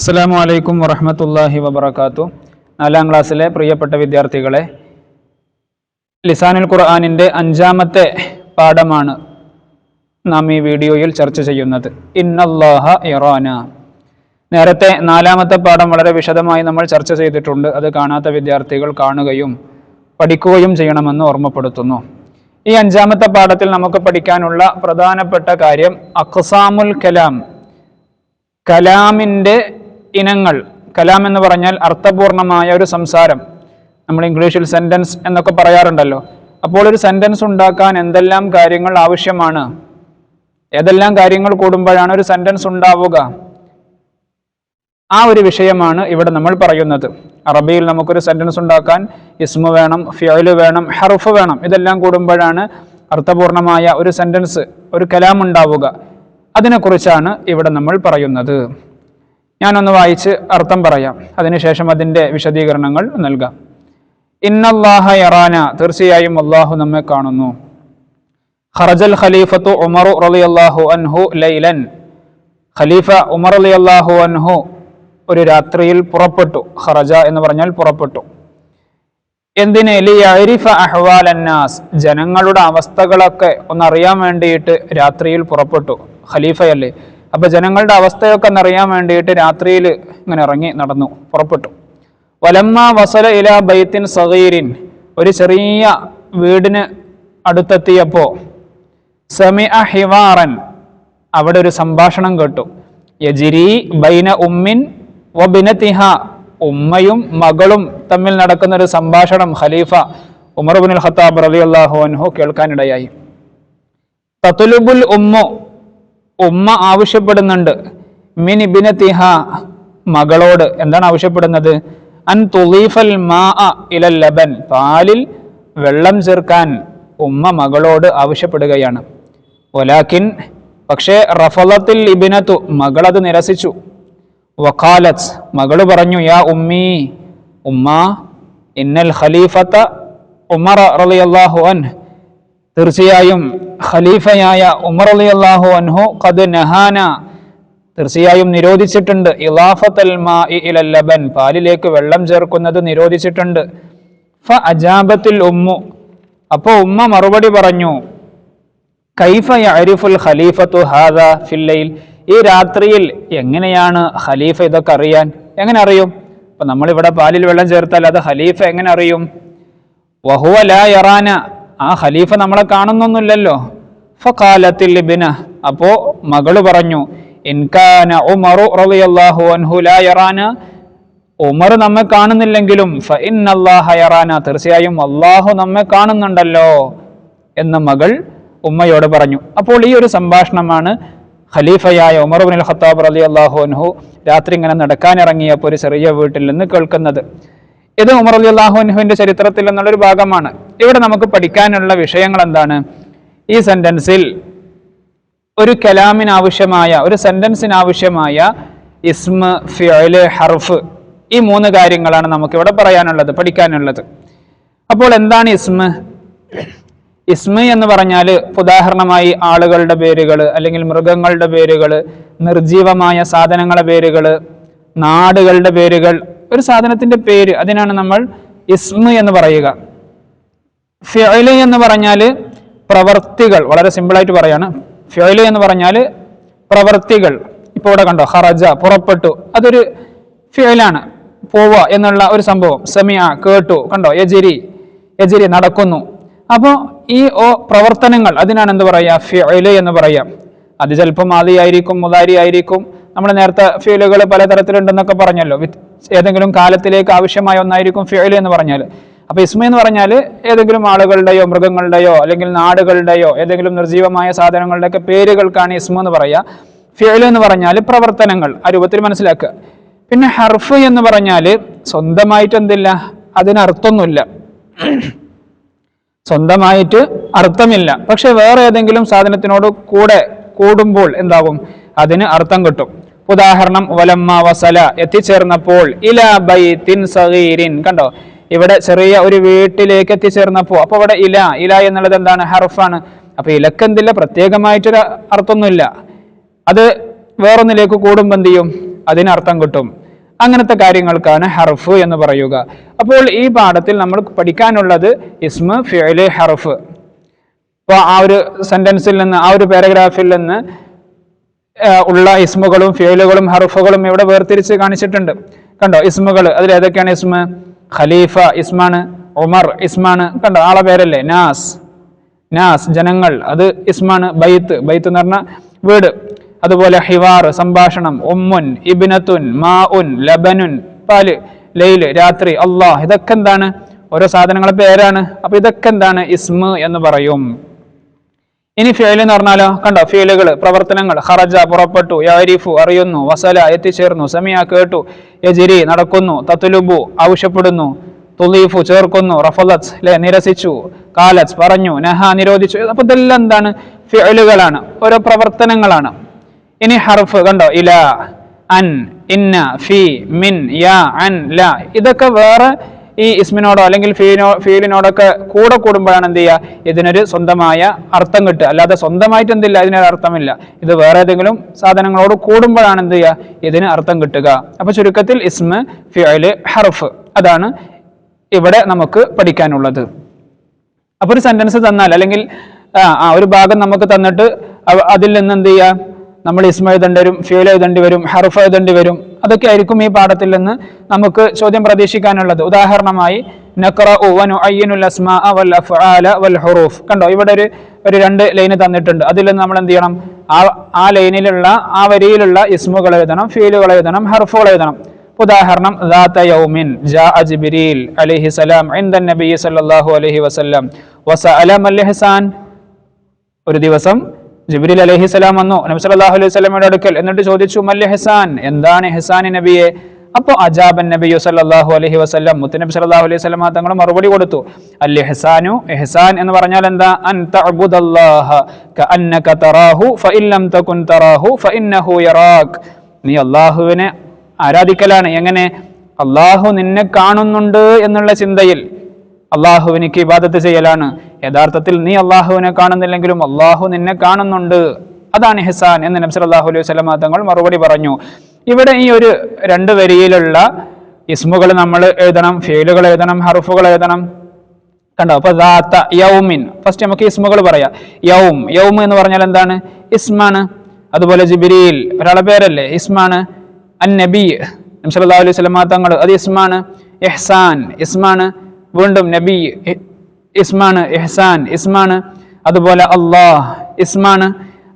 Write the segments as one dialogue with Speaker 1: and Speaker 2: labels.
Speaker 1: അസ്സാം വലൈക്കും വറഹമത്തല്ലാഹി വബർക്കാത്തു നാലാം ക്ലാസ്സിലെ പ്രിയപ്പെട്ട വിദ്യാർത്ഥികളെ ലിസാനുൽ ഖുർആാനിന്റെ അഞ്ചാമത്തെ പാഠമാണ് നാം ഈ വീഡിയോയിൽ ചർച്ച ചെയ്യുന്നത്. ഇന്നല്ലാഹ ഇറാന. നേരത്തെ നാലാമത്തെ പാഠം വളരെ വിശദമായി നമ്മൾ ചർച്ച ചെയ്തിട്ടുണ്ട്. അത് കാണാത്ത വിദ്യാർത്ഥികൾ കാണുകയും പഠിക്കുകയും ചെയ്യണമെന്ന് ഓർമ്മപ്പെടുത്തുന്നു. ഈ അഞ്ചാമത്തെ പാഠത്തിൽ നമുക്ക് പഠിക്കാനുള്ള പ്രധാനപ്പെട്ട കാര്യം അഖ്സാമുൽ കലാം. കലാമിന്റെ ഇനങ്ങൾ കലാം എന്ന് പറഞ്ഞാൽ അർത്ഥപൂർണമായ ഒരു സംസാരം. നമ്മൾ ഇംഗ്ലീഷിൽ സെന്റൻസ് എന്നൊക്കെ പറയാറുണ്ടല്ലോ. അപ്പോൾ ഒരു സെന്റൻസ് ഉണ്ടാക്കാൻ എന്തെല്ലാം കാര്യങ്ങൾ ആവശ്യമാണ്? ഏതെല്ലാം കാര്യങ്ങൾ കൂടുമ്പോഴാണ് ഒരു സെന്റൻസ് ഉണ്ടാവുക? ആ ഒരു വിഷയമാണ് ഇവിടെ നമ്മൾ പറയുന്നത്. അറബിയിൽ നമുക്കൊരു സെന്റൻസ് ഉണ്ടാക്കാൻ ഇസ്മു വേണം ഫ്യോൽ വേണം ഹർഫ് വേണം. ഇതെല്ലാം കൂടുമ്പോഴാണ് അർത്ഥപൂർണമായ ഒരു സെന്റൻസ് ഒരു കലാം ഉണ്ടാവുക. അതിനെക്കുറിച്ചാണ് ഇവിടെ നമ്മൾ പറയുന്നത്. ഞാനൊന്ന് വായിച്ച് അർത്ഥം പറയാം. അതിനുശേഷം അതിന്റെ വിശദീകരണങ്ങൾ നൽകാം. ഇന്നല്ലാഹ യറാന തീർച്ചയായും അള്ളാഹു നമ്മെ കാണുന്നു. ഖറജൽ ഖലീഫത്തു ഉമർ റളിയല്ലാഹു അൻഹു ലൈലൻ. ഖലീഫ ഉമർ റളിയല്ലാഹു അൻഹു ഒരു രാത്രിയിൽ പുറപ്പെട്ടു. ഖറജ എന്ന് പറഞ്ഞാൽ പുറപ്പെട്ടു. എന്തിന്? ലിയരിഫ അഹ്വാൽ അന്നാസ്. ജനങ്ങളുടെ അവസ്ഥകളൊക്കെ ഒന്നറിയാൻ വേണ്ടിയിട്ട് രാത്രിയിൽ പുറപ്പെട്ടു. ഖലീഫയല്ലേ? അപ്പൊ ജനങ്ങളുടെ അവസ്ഥയൊക്കെ എന്നറിയാൻ വേണ്ടിയിട്ട് രാത്രിയിൽ ഇങ്ങനെ ഇറങ്ങി നടന്നു പുറപ്പെട്ടു. വലമ്മ വസല ഇല ബൈത്തിൻ സഹീരിൻ ഒരു ചെറിയ വീടിന് അടുത്തെത്തിയപ്പോ സമി ഹിവാറൻ അവിടെ ഒരു സംഭാഷണം കേട്ടു. യജിരി ബൈന ഉമ്മിൻ വബിനതിഹ. ഉമ്മയും മകളും തമ്മിൽ നടക്കുന്ന ഒരു സംഭാഷണം ഖലീഫ ഉമർ ബിൻ ഖത്താബ് റലി അള്ളാഹു അൻഹു കേൾക്കാനിടയായി. തത്തുലുബുൽ ഉമ്മു ഉമ്മ ആവശ്യപ്പെടുന്നുണ്ട്. മിനി ഇബിനത്തിഹ മകളോട്. എന്താണ് ആവശ്യപ്പെടുന്നത്? അൻ തുലീഫൽ മാ ഇലൽ ലബൻ. പാലിൽ വെള്ളം ചേർക്കാൻ ഉമ്മ മകളോട് ആവശ്യപ്പെടുകയാണ്. ഒലാക്കിൻ പക്ഷേ റഫലത്തിൽ ഇബിനത്തു മകളത് നിരസിച്ചു. വക്കാലത്ത് മകൾ പറഞ്ഞു യാ ഉമ്മീ ഉമ്മ ഇന്നൽ ഖലീഫത്ത ഉമർ റളിയല്ലാഹു അൻ തീർച്ചയായും ഖലീഫയായ ഉമർ അലി അള്ളാഹു അൻഹു ഖദ് നഹാന തീർച്ചയായും നിരോധിച്ചിട്ടുണ്ട്. ഇലൽ ലബൻ പാലിലേക്ക് വെള്ളം ചേർക്കുന്നത് നിരോധിച്ചിട്ടുണ്ട്. ഫ അജാബത്തിൽ ഉമ്മു. അപ്പോൾ ഉമ്മ മറുപടി പറഞ്ഞു കൈഫ യഅരിഫുൽ ഖലീഫത്തു ഹാദ ഫില്ലയിൽ ഈ രാത്രിയിൽ എങ്ങനെയാണ് ഖലീഫ ഇതൊക്കെ അറിയാൻ? എങ്ങനെ അറിയും? അപ്പൊ നമ്മളിവിടെ പാലിൽ വെള്ളം ചേർത്താൽ അത് ഖലീഫ എങ്ങനെ അറിയും? വഹുവ ലാ ആ ഖലീഫ നമ്മളെ കാണുന്നൊന്നുമില്ലല്ലോ. ഫഖാലത്തിൽ ഇബ്ന. അപ്പോ മകൾ പറഞ്ഞു ഇൻകാന ഉമറു റളിയല്ലാഹു അൻഹു ലാ യറാന. ഉമർ നമ്മെ കാണുന്നില്ലെങ്കിലും ഫ ഇന്നല്ലാഹ യറാന. തീർച്ചയായും അള്ളാഹു നമ്മെ കാണുന്നുണ്ടല്ലോ എന്ന മകൾ ഉമ്മയോട് പറഞ്ഞു. അപ്പോൾ ഈ ഒരു സംഭാഷണമാണ് ഖലീഫയായ ഉമർ ബിൻ ഖത്താബ് അള്ളാഹു അൻഹു രാത്രി ഇങ്ങനെ നടക്കാനിറങ്ങിയപ്പോൾ ഒരു ചെറിയ വീട്ടിൽ നിന്ന് കേൾക്കുന്നത്. ഇത് ഉമർ അലി അള്ളാഹുഹുവിന്റെ ചരിത്രത്തിൽ എന്നുള്ളൊരു ഭാഗമാണ്. ഇവിടെ നമുക്ക് പഠിക്കാനുള്ള വിഷയങ്ങൾ എന്താണ് ഈ സെന്റൻസിൽ ഒരു കലാമിന് ആവശ്യമായ ഒരു സെന്റൻസിന് ആവശ്യമായ ഇസ്മ ഫിയോൽ ഹർഫ് ഈ മൂന്ന് കാര്യങ്ങളാണ് നമുക്ക് ഇവിടെ പറയാനുള്ളത് പഠിക്കാനുള്ളത്. അപ്പോൾ എന്താണ് ഇസ്മ? ഇസ്മ എന്ന് പറഞ്ഞാൽ ഉദാഹരണമായി ആളുകളുടെ പേരുകൾ അല്ലെങ്കിൽ മൃഗങ്ങളുടെ പേരുകൾ നിർജീവമായ സാധനങ്ങളുടെ പേരുകൾ നാടുകളുടെ പേരുകൾ ഒരു സാധനത്തിന്റെ പേര് അതിനാണ് നമ്മൾ ഇസ്മ എന്ന് പറയുക. ഫിയൽ എന്ന് പറഞ്ഞാൽ പ്രവർത്തികൾ വളരെ സിമ്പിളായിട്ട് പറയാണ്. ഫിയൽ എന്ന് പറഞ്ഞാൽ പ്രവർത്തികൾ. ഇപ്പോൾ ഇവിടെ കണ്ടോ ഹറജ പുറപ്പെട്ടു. അതൊരു ഫിയലാണ് പോവുക എന്നുള്ള ഒരു സംഭവം. സെമിയ കേട്ടു. കണ്ടോ യജിരി യജിരി നടക്കുന്നു. അപ്പോൾ ഈ ഓ പ്രവർത്തനങ്ങൾ അതിനാണ് എന്ത് പറയുക? ഫിയൽ എന്ന് പറയാം അത് ചിലപ്പോൾ മാതിയായിരിക്കും മുതാരി ആയിരിക്കും നമ്മൾ നേരത്തെ ഫ്യൂലുകൾ പലതരത്തിലുണ്ടെന്നൊക്കെ പറഞ്ഞല്ലോ. ഏതെങ്കിലും കാലത്തിലേക്ക് ആവശ്യമായ ഒന്നായിരിക്കും ഫിയൽ എന്ന് പറഞ്ഞാൽ അപ്പൊ ഇസ്മ എന്ന് പറഞ്ഞാൽ ഏതെങ്കിലും ആളുകളുടെയോ മൃഗങ്ങളുടെയോ അല്ലെങ്കിൽ നാടുകളുടെയോ ഏതെങ്കിലും നിർജീവമായ സാധനങ്ങളുടെയൊക്കെ പേരുകൾക്കാണ് ഇസ്മ എന്ന് പറയുക ഫിയൽ എന്ന് പറഞ്ഞാൽ പ്രവർത്തനങ്ങൾ ആ രൂപത്തിൽ മനസ്സിലാക്കുക. പിന്നെ ഹർഫ് എന്ന് പറഞ്ഞാൽ സ്വന്തമായിട്ട് എന്തില്ല? അതിനർത്ഥമൊന്നുമില്ല. സ്വന്തമായിട്ട് അർത്ഥമില്ല. പക്ഷെ വേറെ ഏതെങ്കിലും സാധനത്തിനോട് കൂടെ കൂടുമ്പോൾ എന്താവും? അതിന് അർത്ഥം കിട്ടും. ഉദാഹരണം വലമ്മ വസല എത്തിച്ചേർന്നപ്പോൾ ഇല ബൈത്തിൻ സഗീരിൻ കണ്ടോ? ഇവിടെ ചെറിയ ഒരു വീട്ടിലേക്ക് എത്തിച്ചേർന്നപ്പോൾ അപ്പൊ ഇവിടെ ഇല ഇല എന്നുള്ളത് എന്താണ്? ഹർഫാണ്. അപ്പൊ ഇലക്കെന്തില്ല പ്രത്യേകമായിട്ടൊരു അർത്ഥമൊന്നുമില്ല. അത് വേറൊന്നിലേക്ക് കൂടുമ്പോൾ എന്ത് ചെയ്യും? അതിനർത്ഥം കിട്ടും. അങ്ങനത്തെ കാര്യങ്ങൾക്കാണ് ഹർഫ് എന്ന് പറയുക. അപ്പോൾ ഈ പാഠത്തിൽ നമ്മൾ പഠിക്കാനുള്ളത് ഇസ്മ ഫിയൽ ഹർഫ്. അപ്പോൾ ആ ഒരു സെന്റൻസിൽ നിന്ന് ആ ഒരു പാരഗ്രാഫിൽ നിന്ന് ഉള്ള ഇസ്മുകളും ഫിയലുകളും ഹർഫുകളും ഇവിടെ വേർതിരിച്ച് കാണിച്ചിട്ടുണ്ട്. കണ്ടോ ഇസ്മുകൾ അതിൽ ഏതൊക്കെയാണ് ഇസ്മ? ഖലീഫ ഇസ്മാണ് ഉമർ ഇസ്മാണ്. കണ്ടോ ആളെ പേരല്ലേ? നാസ്. നാസ് ജനങ്ങൾ. അത് ഇസ്മാണ് ബൈത്ത്. ബൈത്ത് എന്ന് പറഞ്ഞ വീട്. അതുപോലെ ഹിവാർ സംഭാഷണം. ഉമ്മുൻ ഇബിനത്തുൻ മാ ഉൻ ലബനുൻ പാൽ ലൈൽ രാത്രി അള്ളാഹ്. ഇതൊക്കെ എന്താണ്? ഓരോ സാധനങ്ങളുടെ പേരാണ്. അപ്പൊ ഇതൊക്കെ എന്താണ്? ഇസ്മ എന്ന് പറയും. ഇനി ഫേൽ എന്ന് പറഞ്ഞാലോ കണ്ടോ ഫേലുകൾ പ്രവർത്തനങ്ങൾ ഹറജ പുറപ്പെട്ടു യാരിഫു അറിയുന്നു വസല എത്തിച്ചേർന്നു സമിയ കേട്ടു യജിരി നടക്കുന്നു തത്തുലുബു ആവശ്യപ്പെടുന്നു തുലീഫു ചേർക്കുന്നു റഫലത്ത് അല്ലെ നിരസിച്ചു കാലത്ത് പറഞ്ഞു നഹ നിരോധിച്ചു അപ്പൊ ഇതെല്ലാം എന്താണ്? ഫിയലുകളാണ് ഓരോ പ്രവർത്തനങ്ങളാണ്. ഇനി ഹർഫ് കണ്ടോ ഇല അൻ ഇന്ന ഫി മിൻ യാ അൻ ല ഇതൊക്കെ വേറെ ഈ ഇസ്മിനോടോ അല്ലെങ്കിൽ ഫീനോ ഫീലിനോടൊക്കെ കൂടെ കൂടുമ്പോഴാണ് എന്ത് ചെയ്യുക? ഇതിനൊരു സ്വന്തമായ അർത്ഥം കിട്ടുക. അല്ലാതെ സ്വന്തമായിട്ട് എന്തില്ല? ഇതിനൊരു അർത്ഥമില്ല. ഇത് വേറെ ഏതെങ്കിലും സാധനങ്ങളോട് കൂടുമ്പോഴാണ് എന്ത് ചെയ്യുക? ഇതിന് അർത്ഥം കിട്ടുക. അപ്പൊ ചുരുക്കത്തിൽ ഇസ്മ ഫിയൽ ഹർഫ് അതാണ് ഇവിടെ നമുക്ക് പഠിക്കാനുള്ളത്. അപ്പൊ ഒരു സെന്റൻസ് തന്നാൽ അല്ലെങ്കിൽ ആ ഒരു ഭാഗം നമുക്ക് തന്നിട്ട് അതിൽ നിന്ന് എന്ത് ചെയ്യുക? നമ്മൾ ഇസ്മ എഴുതേണ്ടി വരും ഫ്യൂൽ എഴുതേണ്ടി വരും ഹർഫ് എഴുതേണ്ടി വരും അതൊക്കെ ആയിരിക്കും ഈ പാഠത്തിൽ നിന്ന് നമുക്ക് ചോദ്യം പ്രതീക്ഷിക്കാനുള്ളത്. ഉദാഹരണമായി ഹുറൂഫ് കണ്ടോ ഇവിടെ ഒരു ഒരു രണ്ട് ലൈൻ തന്നിട്ടുണ്ട്. അതിൽ നിന്ന് നമ്മൾ എന്ത് ചെയ്യണം? ആ ആ ലൈനിലുള്ള ആ വരിയിലുള്ള ഇസ്മുകൾ എഴുതണം ഫീലുകൾ എഴുതണം ഹർഫുകൾ എഴുതണം. ഉദാഹരണം യൗമിൻ ജാ അലൈഹി നബി സല്ലല്ലാഹു അലൈഹി വസല്ലം വസഅല ഒരു ദിവസം ജിബ്രീൽ അലഹി സ്വലാം വന്നു. നബി സല്ലല്ലാഹു അലൈഹി വസല്ലമയുടെ അടുക്കൽ എന്നിട്ട് ചോദിച്ചു മൽ ഹെസാൻ എന്താണ് ഹെസാൻ നബിയെ? അപ്പോൾ അജാബൻ നബി സല്ലല്ലാഹു അലൈഹി വസല്ലം മുത്തനബി സല്ലല്ലാഹു അലൈഹി വസല്ലമ തങ്ങൾ മറുപടി കൊടുത്തു. അല്ലെ ഇഹ്സാനു ഇഹ്സാൻ എന്ന് പറഞ്ഞാൽ എന്താ? കഅന്നക തറാഹു തറാഹു ഫഇന്നഹു യറാക്. നീ അല്ലാഹുവിനെ ആരാധിക്കലാണ്. എങ്ങനെ? അള്ളാഹു നിന്നെ കാണുന്നുണ്ട് എന്നുള്ള ചിന്തയിൽ അള്ളാഹുവിനിക്ക് ഇബാദത്ത് ചെയ്യലാണ്. യഥാർത്ഥത്തിൽ നീ അള്ളാഹുവിനെ കാണുന്നില്ലെങ്കിലും അള്ളാഹു നിന്നെ കാണുന്നുണ്ട്. അതാണ് ഹിസാൻ എന്ന് നബ്സർ അള്ളാഹു അലൈഹി വസല്ലമ തങ്ങൾ മറുപടി പറഞ്ഞു. ഇവിടെ ഈ ഒരു രണ്ട് വരിയിലുള്ള ഇസ്മുകൾ നമ്മൾ എഴുതണം ഫീലുകൾ എഴുതണം ഹറുഫുകൾ എഴുതണം. കണ്ടോ? അപ്പൊ യൗമിൻ. ഫസ്റ്റ് നമുക്ക് ഇസ്മുകൾ പറയാം. യൗം. യൗം എന്ന് പറഞ്ഞാൽ എന്താണ്? ഇസ്മാണ്. അതുപോലെ ജിബിരിയിൽ ഒരാളെ പേരല്ലേ? ഇസ്മാണ്. അൻ നബി നബ്സല്ലാ അലൈഹി സ്വലമാ തങ്ങൾ. അത് ഇസ്മാണ്. എഹ്സാൻ ഇസ്മാണ്. വീണ്ടും നബി. ഇസ്മാണ് ഇഹ്സാൻ ഇസ്മാണ് അതുപോലെ അള്ളാഹ് ഇസ്മാണ്.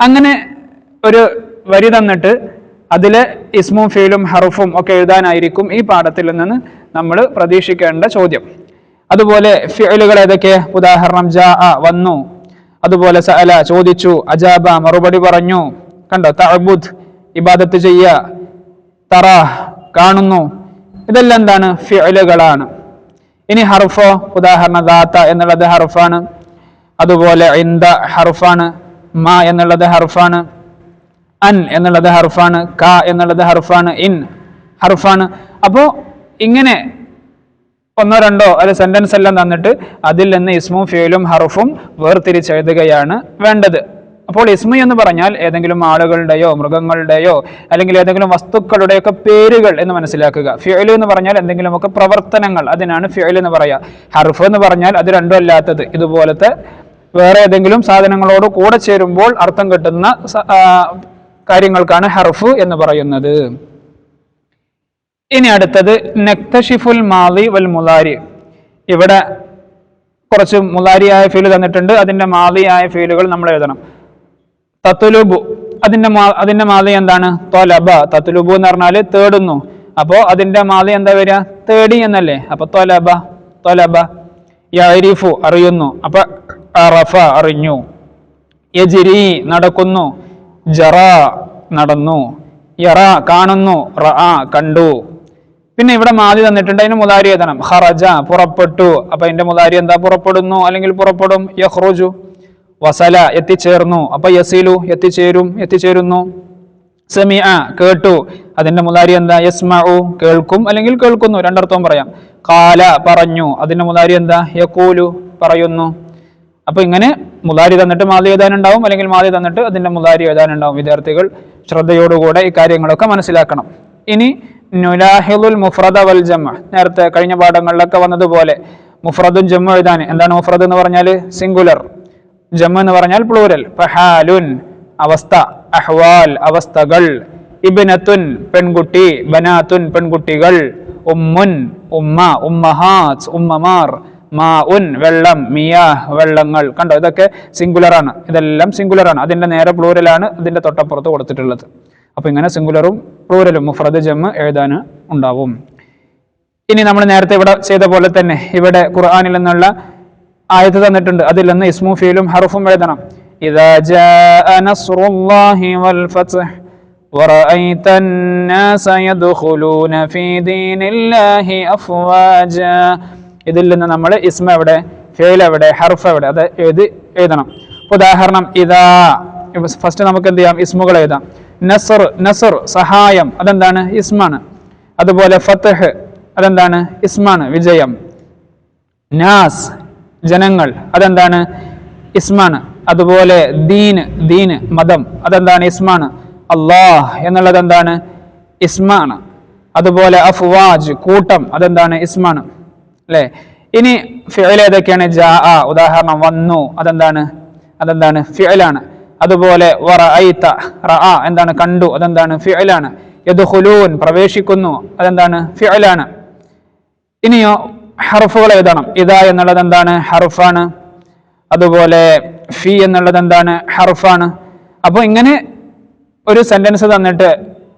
Speaker 1: അങ്ങനെ ഒരു വരി തന്നിട്ട് അതിൽ ഇസ്മും ഫീലും ഹറുഫും ഒക്കെ എഴുതാനായിരിക്കും ഈ പാഠത്തിൽ നിന്ന് നമ്മൾ പ്രതീക്ഷിക്കേണ്ട ചോദ്യം. അതുപോലെ ഫീലുകൾ ഏതൊക്കെ? ഉദാഹരണം ജാ അ വന്നു. അതുപോലെ സഅല ചോദിച്ചു അജാബ മറുപടി പറഞ്ഞു. കണ്ടോ? തഅബുദ് ഇബാദത്ത് ചെയ്യ തറ കാണുന്നു. ഇതെല്ലാം എന്താണ്? ഫിഅലുകളാണ്. ഇനി ഹർഫോ ഉദാഹരണ ദാത്ത എന്നുള്ളത് ഹർഫാണ്. അതുപോലെ ഇന്ദ ഹർഫാണ് മ എന്നുള്ളത് ഹർഫാണ് അൻ എന്നുള്ളത് ഹർഫാണ് ക എന്നുള്ളത് ഹർഫാണ് ഇൻ ഹർഫാണ്. അപ്പോൾ ഇങ്ങനെ ഒന്നോ രണ്ടോ ഒരു സെന്റൻസ് എല്ലാം തന്നിട്ട് അതിൽ നിന്ന് ഇസ്മും ഫിയലും ഹർഫും വേർതിരിച്ചെഴുതുകയാണ് വേണ്ടത്. അപ്പോൾ ഇസ്മി എന്ന് പറഞ്ഞാൽ ഏതെങ്കിലും ആളുകളുടെയോ മൃഗങ്ങളുടെയോ അല്ലെങ്കിൽ ഏതെങ്കിലും വസ്തുക്കളുടെയൊക്കെ പേരുകൾ എന്ന് മനസ്സിലാക്കുക. ഫ്യുൽ എന്ന് പറഞ്ഞാൽ എന്തെങ്കിലുമൊക്കെ പ്രവർത്തനങ്ങൾ അതിനാണ് ഫ്യുൽ എന്ന് പറയുക. ഹർഫ് എന്ന് പറഞ്ഞാൽ അത് രണ്ടും അല്ലാത്തത്. ഇതുപോലത്തെ വേറെ ഏതെങ്കിലും സാധനങ്ങളോട് കൂടെ ചേരുമ്പോൾ അർത്ഥം കിട്ടുന്ന കാര്യങ്ങൾക്കാണ് ഹർഫ് എന്ന് പറയുന്നത്. ഇനി അടുത്തത് നക്തഷിഫുൽ മാലി വൽ മുലാരി ഇവിടെ കുറച്ച് മുലാരിയായ ഫീൽ തന്നിട്ടുണ്ട്. അതിന്റെ മാലിയായ ഫീലുകൾ നമ്മൾ എഴുതണം. തത്തുലുബു. അതിന്റെ അതിന്റെ മാത എന്താണ്? തൊലബ. തത്തുലുബു എന്ന് പറഞ്ഞാൽ തേടുന്നു. അപ്പോ അതിന്റെ മാത എന്താ വരിക? തേടി എന്നല്ലേ? അപ്പൊ തൊലബ തൊലബ. യരിഫു അറിയുന്നു. അപ്പൊ അറഫ അറിഞ്ഞു. യജിരി നടക്കുന്നു. ജറ നടന്നു. യറ കാണുന്നു. റ കണ്ടു. പിന്നെ ഇവിടെ മാതി തന്നിട്ടുണ്ട്. അതിന് മുതാരി എഴുതണം. ഖറജ പുറപ്പെട്ടു. അപ്പൊ അതിന്റെ മുതാരി എന്താ? പുറപ്പെടുന്നു. അല്ലെങ്കിൽ പുറപ്പെടും. യഹ്റുജു വസല എത്തിച്ചേർന്നു. അപ്പൊ യസീലു എത്തിച്ചേരും എത്തിച്ചേരുന്നു. സെമിഅ കേട്ടു. അതിന്റെ മുതാരി എന്താ? യസ്മഉ കേൾക്കും. അല്ലെങ്കിൽ കേൾക്കുന്നു രണ്ടർത്ഥവും പറയാം. കാല പറഞ്ഞു. അതിന്റെ മുതാരി എന്താ? യക്കൂലു പറയുന്നു. അപ്പൊ ഇങ്ങനെ മുതാരി തന്നിട്ട് മാതി എഴുതാനുണ്ടാവും. അല്ലെങ്കിൽ മാതി തന്നിട്ട് അതിന്റെ മുതാരി എഴുതാനുണ്ടാവും. വിദ്യാർത്ഥികൾ ശ്രദ്ധയോടുകൂടെ ഈ കാര്യങ്ങളൊക്കെ മനസ്സിലാക്കണം. ഇനി നുലാഹിദുൽ മുഫ്രദ വൽ ജമ നേരത്തെ കഴിഞ്ഞ പാഠങ്ങളിലൊക്കെ വന്നതുപോലെ മുഫ്രദും ജമ്മു എഴുതാൻ. എന്താണ് മുഫ്രദ് എന്ന് പറഞ്ഞാൽ സിംഗുലർ. ജമ്മു എന്ന് പറഞ്ഞാൽ പ്ലൂരൽ ഫഹാലുൻ അവസ്ഥ അഹ്വാൽ അവസ്ഥകൾ. ഇബിനത്തുൻ പെൺകുട്ടി ബനാത്തുൻ പെൺകുട്ടികൾ. ഉമ്മുൻ ഉമ്മ ഉമ്മഹാസ് ഉമ്മമാർ. മാ ഉൻ വെള്ളം മിയാ വെള്ളങ്ങൾ. കണ്ടോ? ഇതൊക്കെ സിംഗുലറാണ് ഇതെല്ലാം സിംഗുലറാണ് അതിന്റെ നേരെ പ്ലൂരലാണ് ഇതിന്റെ തൊട്ടപ്പുറത്ത് കൊടുത്തിട്ടുള്ളത്. അപ്പോൾ ഇങ്ങനെ സിംഗുലറും പ്ലൂരലും മുഫ്രദ് ജമ്മ് എഴുതാൻ ഉണ്ടാവും. ഇനി നമ്മൾ നേരത്തെ ഇവിടെ ചെയ്ത പോലെ തന്നെ ഇവിടെ ഖുർആാനിൽ നിന്നുള്ള ആയത്ത് തന്നിട്ടുണ്ട് അതിൽ നിന്ന് ഇസ്മു ഫീലും ഹർഫും എഴുതണം ഇദാ ജാഅ നസ്റുല്ലാഹി വൽ ഫത്ഹ് ورأيت الناس يدخلون في دين الله أفواجا ഇതിൽ നിന്ന് നമ്മൾ ഇസ്മ എവിടെ ഫെയിൽ എവിടെ ഹർഫ് എവിടെ അത് എഴുതി എഴുതണം ഉദാഹരണം ഇതാ ഫസ്റ്റ് നമുക്ക് എന്ത് ചെയ്യാം ഇസ്മുകൾ എഴുതാം നസർ നസർ സഹായം അതെന്താണ് ഇസ്മാണ് അതുപോലെ ഫത്തഹ് അതെന്താണ് ഇസ്മാണ് വിജയം നാസ് ജനങ്ങൾ. അതെന്താണ്? ഇസ്മാണ്. അതുപോലെ ദീൻ ദീൻ മതം. അതെന്താണ് ഇസ്മാണ്? അള്ളാഹ് എന്നുള്ളത് എന്താണ്? ഇസ്മാണ്. അതുപോലെ അഫ്വാജ് കൂട്ടം. അതെന്താണ്? ഇസ്മാണ്. അല്ലേ? ഇനി ഫിഅൽ ഏതൊക്കെയാണ്? ജാ ഉദാഹരണം വന്നു. അതെന്താണ്? അതെന്താണ്? ഫിഅലാണ്. അതുപോലെ വറഅയ്ത റഅ എന്താണ്? കണ്ടു. അതെന്താണ്? ഫിഅലാണ്. യദ്ഖുലൂൻ പ്രവേശിക്കുന്നു. അതെന്താണ്? ഫിഅലാണ്. ഇനിയോ ഹർഫുകൾ എഴുതണം. ഇതാ എന്നുള്ളത് എന്താണ്? ഹർഫാണ്. അതുപോലെ ഫി എന്നുള്ളത് എന്താണ്? ഹർഫാണ്. അപ്പോൾ ഇങ്ങനെ ഒരു സെന്റൻസ് തന്നിട്ട്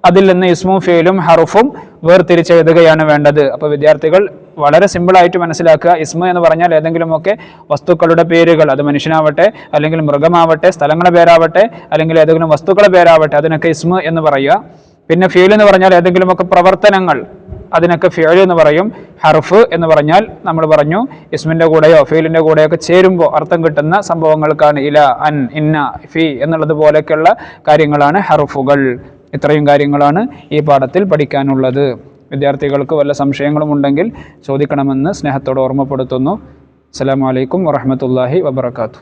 Speaker 1: അതിൽ നിന്ന് ഇസ്മും ഫീലും ഹറുഫും വേർതിരിച്ചെഴുതുകയാണ് വേണ്ടത്. അപ്പോൾ വിദ്യാർത്ഥികൾ വളരെ സിമ്പിൾ ആയിട്ട് മനസ്സിലാക്കുക. ഇസ്മ എന്ന് പറഞ്ഞാൽ ഏതെങ്കിലുമൊക്കെ വസ്തുക്കളുടെ പേരുകൾ. അത് മനുഷ്യനാവട്ടെ അല്ലെങ്കിൽ മൃഗമാവട്ടെ സ്ഥലങ്ങളുടെ പേരാവട്ടെ അല്ലെങ്കിൽ ഏതെങ്കിലും വസ്തുക്കളുടെ പേരാവട്ടെ അതിനൊക്കെ ഇസ്മ എന്ന് പറയുക. പിന്നെ ഫീൽ എന്ന് പറഞ്ഞാൽ ഏതെങ്കിലുമൊക്കെ പ്രവർത്തനങ്ങൾ. അതിനൊക്കെ ഫിയൽ എന്ന് പറയും ഹർഫ് എന്ന് പറഞ്ഞാൽ നമ്മൾ പറഞ്ഞു ഇസ്മിന്റെ കൂടെയോ ഫീലിന്റെ കൂടെയോ ഒക്കെ ചേരുമ്പോൾ അർത്ഥം കിട്ടുന്ന സംഭവങ്ങൾക്കാണ് ഇല അൻ ഇന്ന ഫി എന്നുള്ളത് പോലെയൊക്കെയുള്ള കാര്യങ്ങളാണ് ഹർഫുകൾ. ഇത്രയും കാര്യങ്ങളാണ് ഈ പാഠത്തിൽ പഠിക്കാനുള്ളത്. വിദ്യാർത്ഥികൾക്ക് വല്ല സംശയങ്ങളും ഉണ്ടെങ്കിൽ ചോദിക്കണമെന്ന് സ്നേഹത്തോട് ഓർമ്മപ്പെടുത്തുന്നു. അസ്സലാമു അലൈക്കും വറഹമത്തല്ലാഹി വബർക്കാത്തു